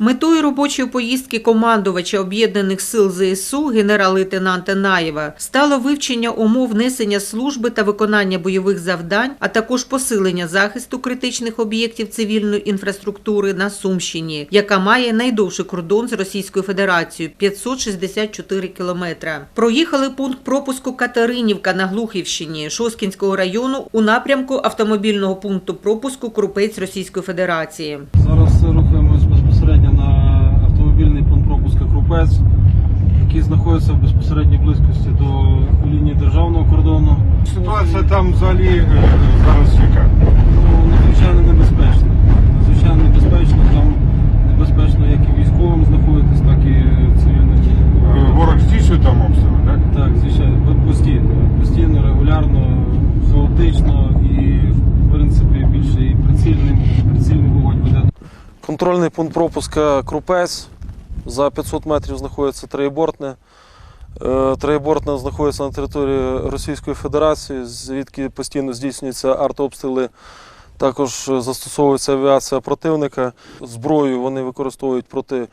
Метою робочої поїздки командувача об'єднаних сил ЗСУ генерал-лейтенанта Наєва стало вивчення умов несення служби та виконання бойових завдань, а також посилення захисту критичних об'єктів цивільної інфраструктури на Сумщині, яка має найдовший кордон з Російською Федерацією 564 кілометра. Проїхали пункт пропуску Катеринівка на Глухівщині Шоскінського району у напрямку автомобільного пункту пропуску Крупець Російської Федерації. Зараз рухаємось безпосередньо на автомобільний пункт Крупець, який знаходиться в безпосередній близькості до лінії державного кордону. Ситуація там взагалі е, зараз яка? Ну, надзвичайно небезпечно. Надзвичайно небезпечно, там небезпечно як і військовим знаходитись, так і цивільним. Е, Ворог здійснює там обстріли, так? Так, звичайно, постійно, постійно, регулярно, хаотично і, в принципі, більше і прицільний, прицільний вогонь веде. Контрольний пункт пропуска Крупець. За 500 метрів знаходиться троєбортне. Е, Троєбортне знаходиться на території Російської Федерації, звідки постійно здійснюються артобстріли. Також е, застосовується авіація противника. Зброю вони використовують проти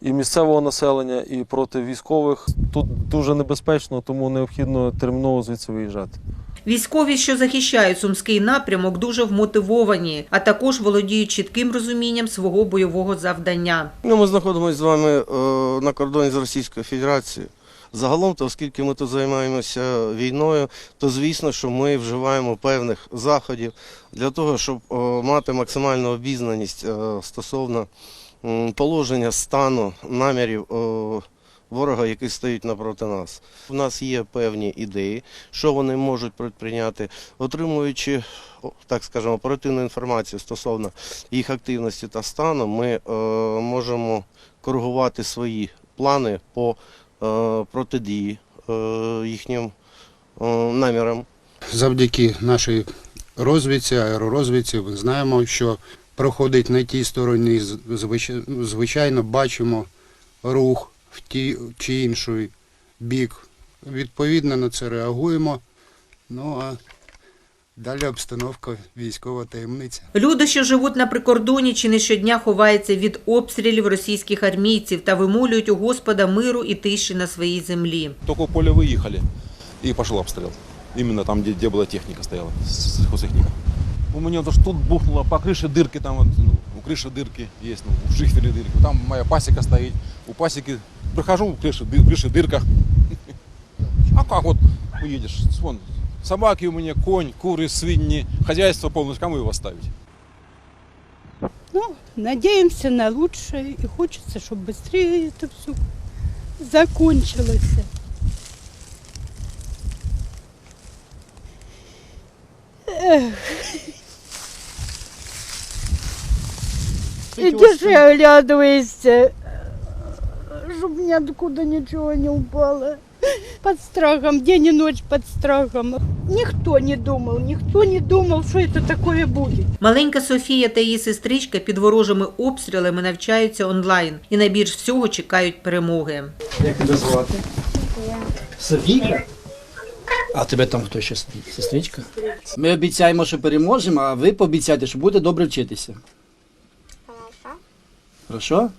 і місцевого населення, і проти військових. Тут дуже небезпечно, тому необхідно терміново звідси виїжджати. Військові, що захищають сумський напрямок, дуже вмотивовані, а також володіють чітким розумінням свого бойового завдання. Ну, ми знаходимося з вами е, на кордоні з Російською Федерацією. Загалом, то оскільки ми тут займаємося війною, то звісно, що ми вживаємо певних заходів для того, щоб е, мати максимальну обізнаність е, стосовно положення стану намірів ворога, який стоїть напроти нас. У нас є певні ідеї, що вони можуть предприйняти, отримуючи, так скажемо, оперативну інформацію стосовно їх активності та стану, ми е, можемо коригувати свої плани по е, протидії е, їхнім е, намірам. Завдяки нашій розвідці, аеророзвідці, ми знаємо, що проходить на тій стороні, звичайно, бачимо рух в ті чи інший бік. Відповідно на це реагуємо. Ну а далі обстановка військова таємниця. Люди, що живуть на прикордоні, чи не щодня ховаються від обстрілів російських армійців та вимолюють у Господа миру і тиші на своїй землі. Только в поле выехали, и пошел обстрел. Именно там, где, где была техника стояла, с- сельхозтехника. У меня то, что тут бухнуло, по крыше дырки, там вот, ну, у крыши дырки есть, ну, в шифере дырки. Там моя пасека стоит, у пасеки прихожу, в крыше, в крыше. А как вот уедешь? Вон, собаки у меня, конь, куры, свиньи, хозяйство полностью, кому его оставить? Ну, надеемся на лучшее и хочется, чтобы быстрее это все закончилось. Эх. Иди же оглядывайся, чтобы мне откуда ничего не упало. Под страхом, день и ночь под страхом. Никто не думал, никто не думал, что это такое будет. Маленька Софія та її сестричка під ворожими обстрілами навчаються онлайн і найбільш всього чекають перемоги. Як тебе звати? Софійка? А тебе там хто ще? Сестричка? Ми обіцяємо, що переможемо, а ви пообіцяйте, що будете добре вчитися. Хорошо. Хорошо?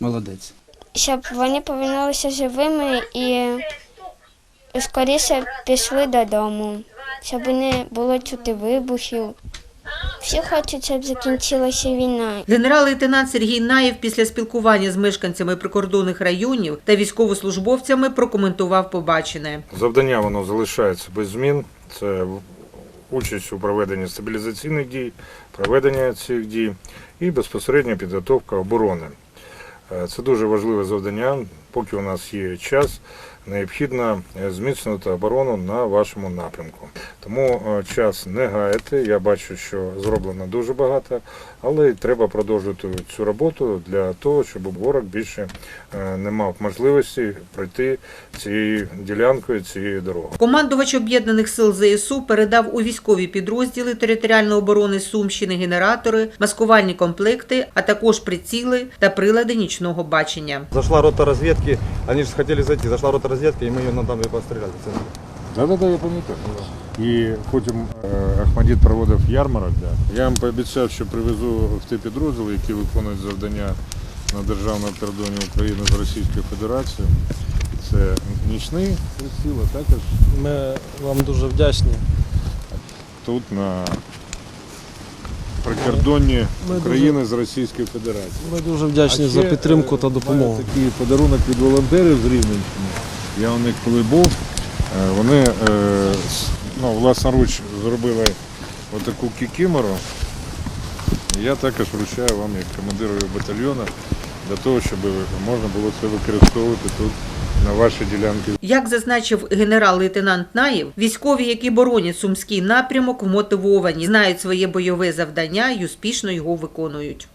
Молодець. Щоб вони повернулися живими і скоріше пішли додому, щоб не було чути вибухів. Всі хочуть, щоб закінчилася війна. Генерал-лейтенант Сергій Наєв після спілкування з мешканцями прикордонних районів та військовослужбовцями прокоментував побачене. Завдання воно залишається без змін. Це участь у проведенні стабілізаційних дій, проведення цих дій і безпосередня підготовка оборони. Е, Це дуже важливе завдання. Поки у нас є час, необхідно е, зміцнити оборону на вашому напрямку. Тому е, час не гаяти. Я бачу, що зроблено дуже багато, але треба продовжувати цю роботу для того, щоб ворог більше е, не мав можливості пройти цією ділянкою, цією дорогою. Командувач об'єднаних сил ЗСУ передав у військові підрозділи територіальної оборони Сумщини генератори, маскувальні комплекти, а також приціли та прилади нічного бачення. Зашла рота разведки, они же хотели зайти, зашла рота разведки, и мы ее на дамбе постреляли. в центре. Да, да, да, я пам'ятаю. І потім е, Ахмадіт проводив ярмарок. Да. Я вам пообіцяв, що привезу в ті підрозділи, які виконують завдання на державному кордоні України з Російською Федерацією. Це нічний приціл, а також Ми вам дуже вдячні. тут на прикордонні України з Російською Федерацією. Ми дуже вдячні за підтримку е, та допомогу. Такий подарунок від волонтерів з Рівненщини. Я у них коли був, е, вони е, ну, власноруч зробили отаку кікімору. Я також вручаю вам як командиру батальйону для того, щоб можна було це використовувати тут на ваші ділянки. Як зазначив генерал-лейтенант Наєв, військові, які боронять сумський напрямок, вмотивовані, знають своє бойове завдання і успішно його виконують.